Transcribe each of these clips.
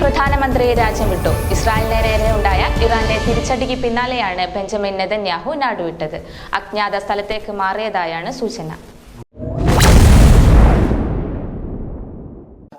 പ്രധാനമന്ത്രി രാജ്യം വിട്ടു. ഇസ്രായേലിന് നേരെ ഉണ്ടായ ഇറാന്റെ തിരിച്ചടിക്ക് പിന്നാലെയാണ് ബെഞ്ചമിൻ നെതന്യാഹു നാടുവിട്ടത്. അജ്ഞാത സ്ഥലത്തേക്ക് മാറിയതായാണ് സൂചന.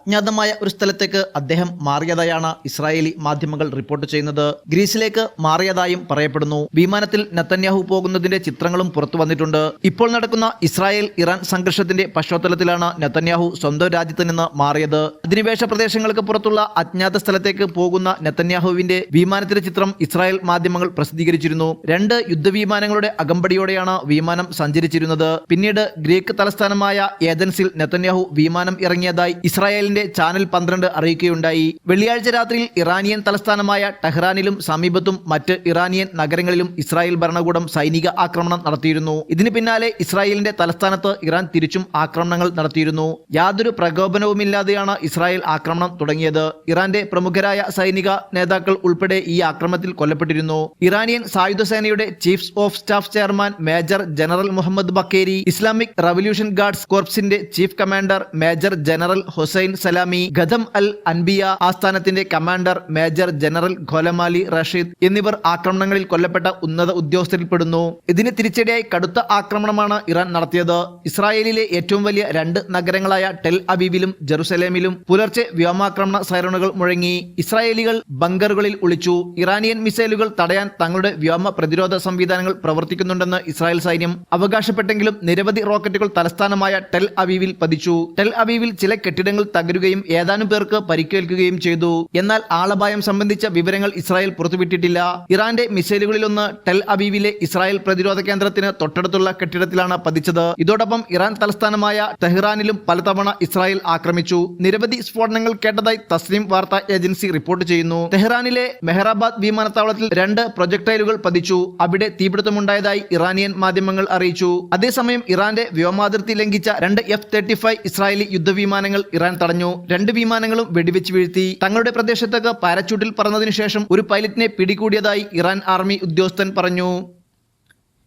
അജ്ഞാതമായ ഒരു സ്ഥലത്തേക്ക് അദ്ദേഹം മാറിയതായാണ് ഇസ്രായേലി മാധ്യമങ്ങൾ റിപ്പോർട്ട് ചെയ്യുന്നത്. ഗ്രീസിലേക്ക് മാറിയതായും പറയപ്പെടുന്നു. വിമാനത്തിൽ നത്തന്യാഹു പോകുന്നതിന്റെ ചിത്രങ്ങളും പുറത്തു വന്നിട്ടുണ്ട്. ഇപ്പോൾ നടക്കുന്ന ഇസ്രായേൽ ഇറാൻ സംഘർഷത്തിന്റെ പശ്ചാത്തലത്തിലാണ് നത്തന്യാഹു സ്വന്തം രാജ്യത്ത് നിന്ന് മാറിയത്. അധിനിവേശ പ്രദേശങ്ങൾക്ക് പുറത്തുള്ള അജ്ഞാത സ്ഥലത്തേക്ക് പോകുന്ന നത്തന്യാഹുവിന്റെ വിമാനത്തിന്റെ ചിത്രം ഇസ്രായേൽ മാധ്യമങ്ങൾ പ്രസിദ്ധീകരിച്ചിരുന്നു. രണ്ട് യുദ്ധവിമാനങ്ങളുടെ അകമ്പടിയോടെയാണ് വിമാനം സഞ്ചരിച്ചിരുന്നത്. പിന്നീട് ഗ്രീക്ക് തലസ്ഥാനമായ ഏതൻസിൽ നെത്തന്യാഹു വിമാനം ഇറങ്ങിയതായി ഇസ്രായേലിന്റെ ചാനൽ പന്ത്രണ്ട് അറിയിക്കുകയുണ്ടായി. വെള്ളിയാഴ്ച രാത്രിയിൽ ഇറാനിയൻ തലസ്ഥാനമായ ടെഹ്റാനിലും സമീപത്തും മറ്റ് ഇറാനിയൻ നഗരങ്ങളിലും ഇസ്രായേൽ ഭരണകൂടം സൈനിക ആക്രമണം നടത്തിയിരുന്നു. ഇതിന് പിന്നാലെ ഇസ്രായേലിന്റെ തലസ്ഥാനത്ത് ഇറാൻ തിരിച്ചും ആക്രമണങ്ങൾ നടത്തിയിരുന്നു. യാതൊരു പ്രകോപനവുമില്ലാതെയാണ് ഇസ്രായേൽ ആക്രമണം തുടങ്ങിയത്. ഇറാന്റെ പ്രമുഖരായ സൈനിക നേതാക്കൾ ഉൾപ്പെടെ ഈ ആക്രമണത്തിൽ കൊല്ലപ്പെട്ടിരുന്നു. ഇറാനിയൻ സായുധ സേനയുടെ chief of staff chairman major general Mohammad Bagheri Islamic revolution guards കോർപ്സിന്റെ chief commander major general Hossein Salami Khatam al Anbiya ആസ്ഥാനത്തിന്റെ commander major general Gholamali Rashid എന്നിവർ ആക്രമണങ്ങളിൽ കൊല്ലപ്പെട്ട ഉന്നത ഉദ്യോഗസ്ഥരിൽപ്പെടുന്നു. ഇതിന് തിരിച്ചടിയായി കടുത്ത ആക്രമണമാണ് ഇറാൻ നടത്തിയത്. ഇസ്രായേലിലെ ഏറ്റവും വലിയ രണ്ട് നഗരങ്ങളായ ടെൽ അബീബിലും ജെറുസലേമിലും പുലർച്ചെ വ്യോമാക്രമണ സൈറണുകൾ മുഴങ്ങി. ഇസ്രായേലികൾ ബങ്കറുകളിൽ ഒളിച്ചു. ഇറാനിയൻ മിസൈലുകൾ തടയാൻ തങ്ങളുടെ വ്യോമ പ്രതിരോധ സംവിധാനങ്ങൾ പ്രവർത്തിക്കുന്നുണ്ടെന്ന് ഇസ്രായേൽ സൈന്യം അവകാശപ്പെട്ടെങ്കിലും നിരവധി റോക്കറ്റുകൾ തലസ്ഥാനമായ ടെൽ അബീവിൽ പതിച്ചു. ടെൽ അബീവിൽ ചില കെട്ടിടങ്ങൾ തകരുകയും ഏതാനും പേർക്ക് പരിക്കേൽക്കുകയും ചെയ്തു. എന്നാൽ ആളപായം സംബന്ധിച്ച വിവരങ്ങൾ ഇസ്രായേൽ പുറത്തുവിട്ടിട്ടില്ല. ഇറാന്റെ മിസൈലുകളിലൊന്ന് ടെൽ അബീവിലെ ഇസ്രായേൽ പ്രതിരോധ കേന്ദ്രത്തിന് തൊട്ടടുത്തുള്ള കെട്ടിടത്തിലാണ് പതിച്ചത്. ഇതോടൊപ്പം ഇറാൻ തലസ്ഥാനമായ ടെഹ്റാനിലും പലതവണ ഇസ്രായേൽ ആക്രമിച്ചു. നിരവധി സ്ഫോടനങ്ങൾ കേട്ടതായി തസ്ലിം വാർത്താ ഏജൻസി റിപ്പോർട്ട് ചെയ്യുന്നു. ടെഹ്റാനിലെ മെഹ്റാബാദ് വിമാനത്താവളത്തിൽ രണ്ട് പ്രൊജക്ടൈലുകൾ പതിച്ചു. അവിടെ തീപിടുത്തമുണ്ടായതായി ഇറാനിയൻ മാധ്യമങ്ങൾ അറിയിച്ചു. അതേസമയം ഇറാന്റെ വ്യോമാതിർത്തി ലംഘിച്ച രണ്ട് എഫ് തേർട്ടി ഇസ്രായേലി യുദ്ധവിമാനങ്ങൾ ഇറാൻ തടഞ്ഞു. രണ്ട് വിമാനങ്ങളും വെടിവെച്ച് വീഴ്ത്തി. തങ്ങളുടെ പ്രദേശത്തേക്ക് പാരച്യൂട്ടിൽ പറന്നതിനു ശേഷം ഒരു പൈലറ്റിനെ പിടികൂടിയതായി ഇറാൻ ആർമി ഉദ്യോഗസ്ഥൻ പറഞ്ഞു.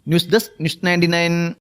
News desk news ninety